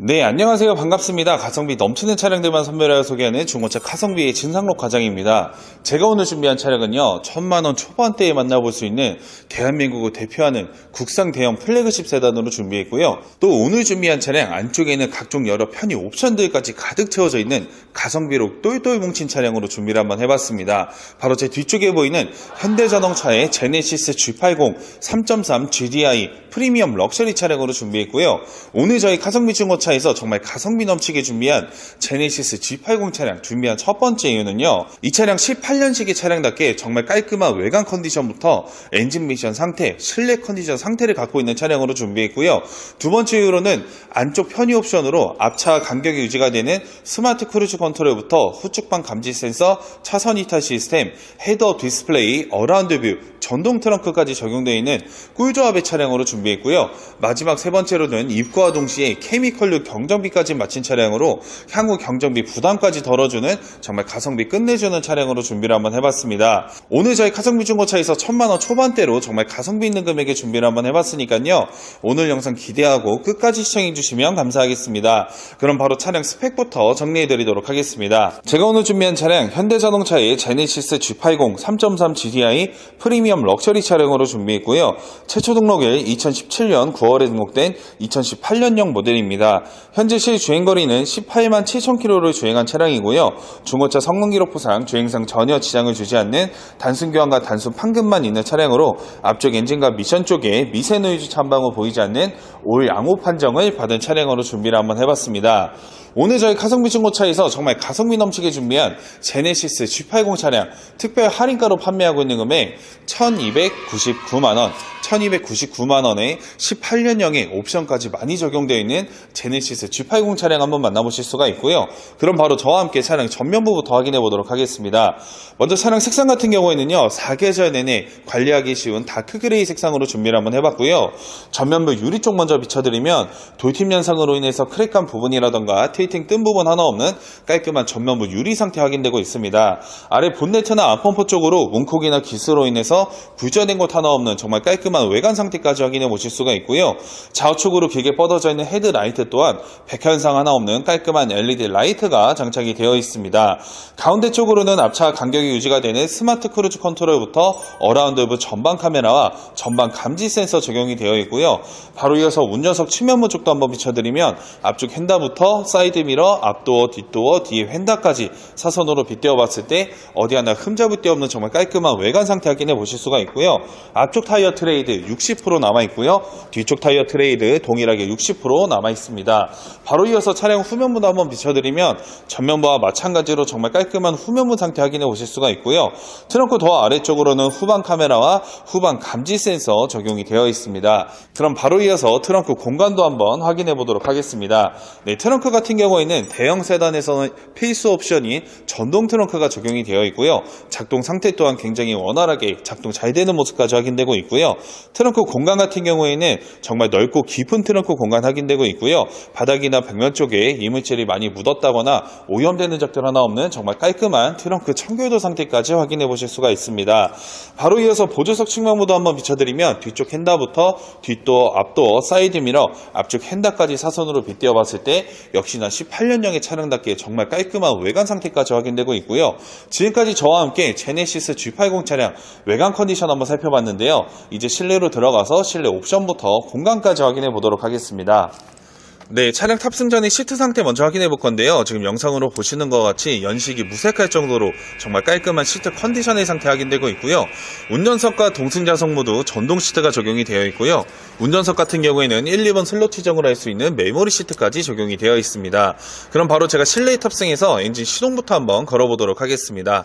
네, 안녕하세요. 반갑습니다. 가성비 넘치는 차량들만 선별하여 소개하는 중고차 카성비의 진상록 과장입니다. 제가 오늘 준비한 차량은요, 천만원 초반대에 만나볼 수 있는 대한민국을 대표하는 국산 대형 플래그십 세단으로 준비했고요. 또 오늘 준비한 차량 안쪽에는 각종 여러 편의 옵션들까지 가득 채워져 있는 가성비로 똘똘 뭉친 차량으로 준비를 한번 해봤습니다. 바로 제 뒤쪽에 보이는 현대자동차의 제네시스 G80 3.3 GDI 프리미엄 럭셔리 차량으로 준비했고요. 오늘 저희 가성비 중고차 에서 정말 가성비 넘치게 준비한 제네시스 G80 차량 준비한 첫 번째 이유는요. 이 차량 18년식의 차량답게 정말 깔끔한 외관 컨디션부터 엔진 미션 상태, 실내 컨디션 상태를 갖고 있는 차량으로 준비했고요. 두 번째 이유로는 안쪽 편의 옵션으로 앞차 간격이 유지가 되는 스마트 크루즈 컨트롤부터 후측방 감지 센서, 차선 이탈 시스템, 헤더 디스플레이, 어라운드 뷰, 전동 트렁크까지 적용되어 있는 꿀조합의 차량으로 준비했고요. 마지막 세 번째로는 입고와 동시에 케미컬 류 경정비까지 마친 차량으로 향후 경정비 부담까지 덜어주는 정말 가성비 끝내주는 차량으로 준비를 한번 해봤습니다. 오늘 저희 가성비 중고차에서 천만원 초반대로 정말 가성비 있는 금액에 준비를 한번 해봤으니까요. 오늘 영상 기대하고 끝까지 시청해주시면 감사하겠습니다. 그럼 바로 차량 스펙부터 정리해드리도록 하겠습니다. 제가 오늘 준비한 차량 현대자동차의 제네시스 G80 3.3 GDI 프리미엄 럭셔리 차량으로 준비했고요. 최초 등록일 2017년 9월에 등록된 2018년형 모델입니다. 현재 시 주행거리는 18만 7천 킬로를 주행한 차량이고요. 중고차 성능 기록부상 주행상 전혀 지장을 주지 않는 단순 교환과 단순 판금만 있는 차량으로 앞쪽 엔진과 미션 쪽에 미세 노이즈 참방을 보이지 않는 올 양호 판정을 받은 차량으로 준비를 한번 해봤습니다. 오늘 저희 가성비 중고차에서 정말 가성비 넘치게 준비한 제네시스 G80 차량 특별 할인가로 판매하고 있는 금액 1299만원 1299만원에 18년형의 옵션까지 많이 적용되어 있는 제 네시스 G80 차량 한번 만나보실 수가 있고요 그럼 바로 저와 함께 차량 전면부부터 확인해 보도록 하겠습니다 먼저 차량 색상 같은 경우에는요 사계절 내내 관리하기 쉬운 다크 그레이 색상으로 준비를 한번 해봤고요 전면부 유리 쪽 먼저 비춰드리면 돌팀 현상으로 인해서 크랙한 부분이라던가 틸팅 뜬 부분 하나 없는 깔끔한 전면부 유리 상태 확인되고 있습니다. 아래 본네트나 앞범퍼 쪽으로 문콕이나 기스로 인해서 부저된 곳 하나 없는 정말 깔끔한 외관 상태까지 확인해 보실 수가 있고요. 좌우측으로 길게 뻗어져 있는 헤드라이트 또한 백현상 하나 없는 깔끔한 LED 라이트가 장착이 되어 있습니다. 가운데 쪽으로는 앞차 간격이 유지가 되는 스마트 크루즈 컨트롤부터 어라운드부 전방 카메라와 전방 감지 센서 적용이 되어 있고요. 바로 이어서 운전석 측면부 쪽도 한번 비춰드리면 앞쪽 핸다부터 사이드 미러, 앞도어, 뒷도어, 뒤에 휀다까지 사선으로 빗대어 봤을 때 어디 하나 흠잡을 데 없는 정말 깔끔한 외관 상태 확인해 보실 수가 있고요. 앞쪽 타이어 트레이드 60% 남아 있고요. 뒤쪽 타이어 트레이드 동일하게 60% 남아 있습니다. 바로 이어서 차량 후면부도 한번 비춰드리면 전면부와 마찬가지로 정말 깔끔한 후면부 상태 확인해 보실 수가 있고요. 트렁크 더 아래쪽으로는 후방 카메라와 후방 감지 센서 적용이 되어 있습니다. 그럼 바로 이어서 트렁크 공간도 한번 확인해 보도록 하겠습니다. 네, 트렁크 같은 경우에는 대형 세단에서는 필수 옵션인 전동 트렁크가 적용이 되어 있고요. 작동 상태 또한 굉장히 원활하게 작동 잘 되는 모습까지 확인되고 있고요. 트렁크 공간 같은 경우에는 정말 넓고 깊은 트렁크 공간 확인되고 있고요. 바닥이나 벽면 쪽에 이물질이 많이 묻었다거나 오염되는 적들 하나 없는 정말 깔끔한 트렁크 청결도 상태까지 확인해 보실 수가 있습니다. 바로 이어서 보조석 측면부도 한번 비춰드리면 뒤쪽 핸다부터 뒷도어, 앞도어, 사이드 미러, 앞쪽 핸다까지 사선으로 빗대어 봤을 때 역시나 18년형의 차량답게 정말 깔끔한 외관 상태까지 확인되고 있고요. 지금까지 저와 함께 제네시스 G80 차량 외관 컨디션 한번 살펴봤는데요. 이제 실내로 들어가서 실내 옵션부터 공간까지 확인해 보도록 하겠습니다. 네, 차량 탑승 전에 시트 상태 먼저 확인해 볼 건데요. 지금 영상으로 보시는 것 같이 연식이 무색할 정도로 정말 깔끔한 시트 컨디션의 상태 확인되고 있고요. 운전석과 동승자석 모두 전동 시트가 적용이 되어 있고요. 운전석 같은 경우에는 1, 2번 슬롯 지정을 할 수 있는 메모리 시트까지 적용이 되어 있습니다. 그럼 바로 제가 실내에 탑승해서 엔진 시동부터 한번 걸어보도록 하겠습니다.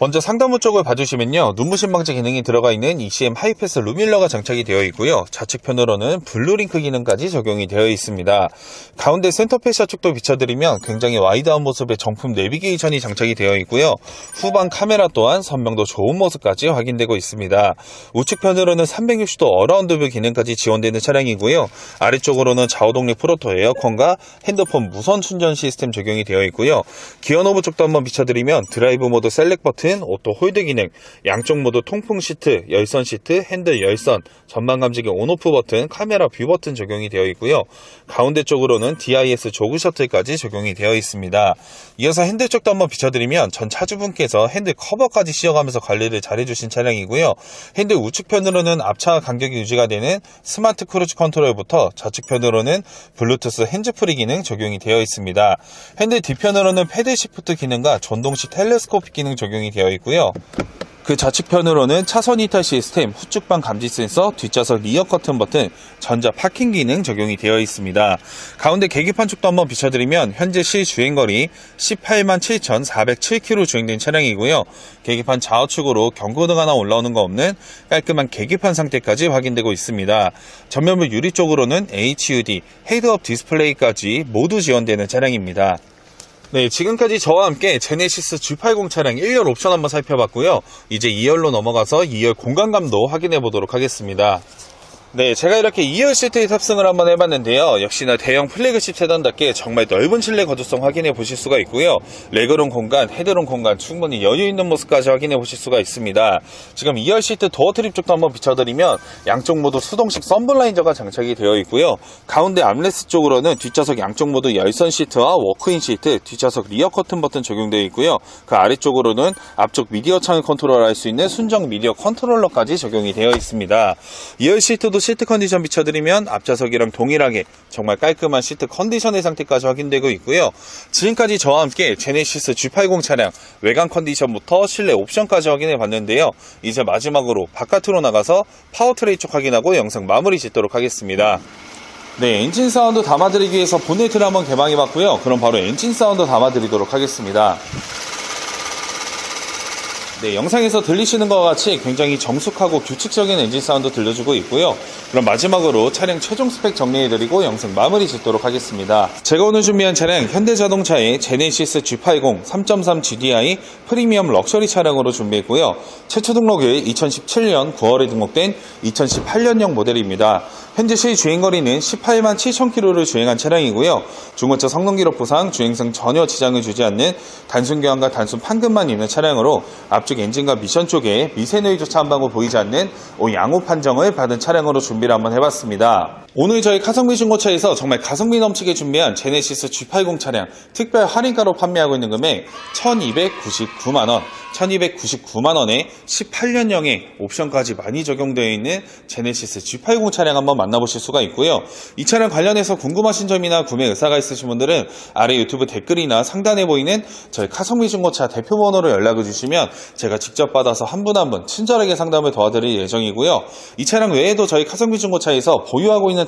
먼저 상단부 쪽을 봐주시면요. 눈부신 방지 기능이 들어가 있는 ECM 하이패스 루밀러가 장착이 되어 있고요. 좌측편으로는 블루링크 기능까지 적용이 되어 있습니다. 가운데 센터 페시아 쪽도 비춰드리면 굉장히 와이드한 모습의 정품 내비게이션이 장착이 되어 있고요. 후방 카메라 또한 선명도 좋은 모습까지 확인되고 있습니다. 우측편으로는 360도 어라운드 뷰 기능까지 지원되는 차량이고요. 아래쪽으로는 좌우독립 프로토 에어컨과 핸드폰 무선 충전 시스템 적용이 되어 있고요. 기어 노브 쪽도 한번 비춰드리면 드라이브 모드 셀렉 버튼, 오토 홀드 기능, 양쪽 모두 통풍 시트, 열선 시트, 핸들 열선, 전방 감지기 온오프 버튼, 카메라 뷰 버튼 적용이 되어 있고요. 가운데 쪽으로는 DIS 조그 셔틀까지 적용이 되어 있습니다. 이어서 핸들 쪽도 한번 비춰드리면 전 차주분께서 핸들 커버까지 씌워가면서 관리를 잘해주신 차량이고요. 핸들 우측편으로는 앞차 간격이 유지가 되는 스마트 크루즈 컨트롤부터 좌측편으로는 블루투스 핸즈프리 기능 적용이 되어 있습니다. 핸들 뒤편으로는 패드 시프트 기능과 전동식 텔레스코픽 기능 적용이 되어 있고요. 그 좌측편으로는 차선 이탈 시스템, 후측방 감지 센서, 뒷좌석 리어 커튼 버튼, 전자 파킹 기능 적용이 되어 있습니다. 가운데 계기판 쪽도 한번 비춰드리면 현재 시 주행거리 18만 7,407km 주행된 차량이고요. 계기판 좌우측으로 경고등 하나 올라오는 거 없는 깔끔한 계기판 상태까지 확인되고 있습니다. 전면부 유리 쪽으로는 HUD, 헤드업 디스플레이까지 모두 지원되는 차량입니다. 네, 지금까지 저와 함께 제네시스 G80 차량 1열 옵션 한번 살펴봤고요. 이제 2열로 넘어가서 2열 공간감도 확인해 보도록 하겠습니다. 네, 제가 이렇게 2열 시트에 탑승을 한번 해봤는데요. 역시나 대형 플래그십 세단답게 정말 넓은 실내 거주성 확인해 보실 수가 있고요. 레그룸 공간, 헤드룸 공간 충분히 여유 있는 모습까지 확인해 보실 수가 있습니다. 지금 2열 시트 도어 트립 쪽도 한번 비춰드리면 양쪽 모두 수동식 썬블라인저가 장착이 되어 있고요. 가운데 암레스 쪽으로는 뒷좌석 양쪽 모두 열선 시트와 워크인 시트, 뒷좌석 리어 커튼 버튼 적용되어 있고요. 그 아래쪽으로는 앞쪽 미디어 창을 컨트롤할 수 있는 순정 미디어 컨트롤러까지 적용이 되어 있습니다. 2열 시트도 시트 컨디션 비춰드리면 앞좌석이랑 동일하게 정말 깔끔한 시트 컨디션의 상태까지 확인되고 있고요. 지금까지 저와 함께 제네시스 G80 차량 외관 컨디션부터 실내 옵션까지 확인해 봤는데요. 이제 마지막으로 바깥으로 나가서 파워트레이 쪽 확인하고 영상 마무리 짓도록 하겠습니다. 네, 엔진 사운드 담아드리기 위해서 본네트를 한번 개방해 봤고요. 그럼 바로 엔진 사운드 담아드리도록 하겠습니다. 네, 영상에서 들리시는 것과 같이 굉장히 정숙하고 규칙적인 엔진 사운드 들려주고 있고요. 그럼 마지막으로 차량 최종 스펙 정리해드리고 영상 마무리 짓도록 하겠습니다. 제가 오늘 준비한 차량 현대자동차의 제네시스 G80 3.3 GDI 프리미엄 럭셔리 차량으로 준비했고요. 최초 등록일 2017년 9월에 등록된 2018년형 모델입니다. 현재 시 주행거리는 18만 7천 킬로를 주행한 차량이고요. 중고차 성능 기록 부상, 주행성 전혀 지장을 주지 않는 단순 교환과 단순 판금만 있는 차량으로 앞쪽 엔진과 미션 쪽에 미세노이조차 한 방울 보이지 않는 양호 판정을 받은 차량으로 준비를 한번 해봤습니다. 오늘 저희 가성비 중고차에서 정말 가성비 넘치게 준비한 제네시스 G80 차량 특별 할인가로 판매하고 있는 금액 1299만원 1299만원에 18년형의 옵션까지 많이 적용되어 있는 제네시스 G80 차량 한번 만나보실 수가 있고요. 이 차량 관련해서 궁금하신 점이나 구매 의사가 있으신 분들은 아래 유튜브 댓글이나 상단에 보이는 저희 카성비 중고차 대표 번호로 연락을 주시면 제가 직접 받아서 한분 한 분 친절하게 상담을 도와드릴 예정이고요. 이 차량 외에도 저희 카성비 중고차에서 보유하고 있는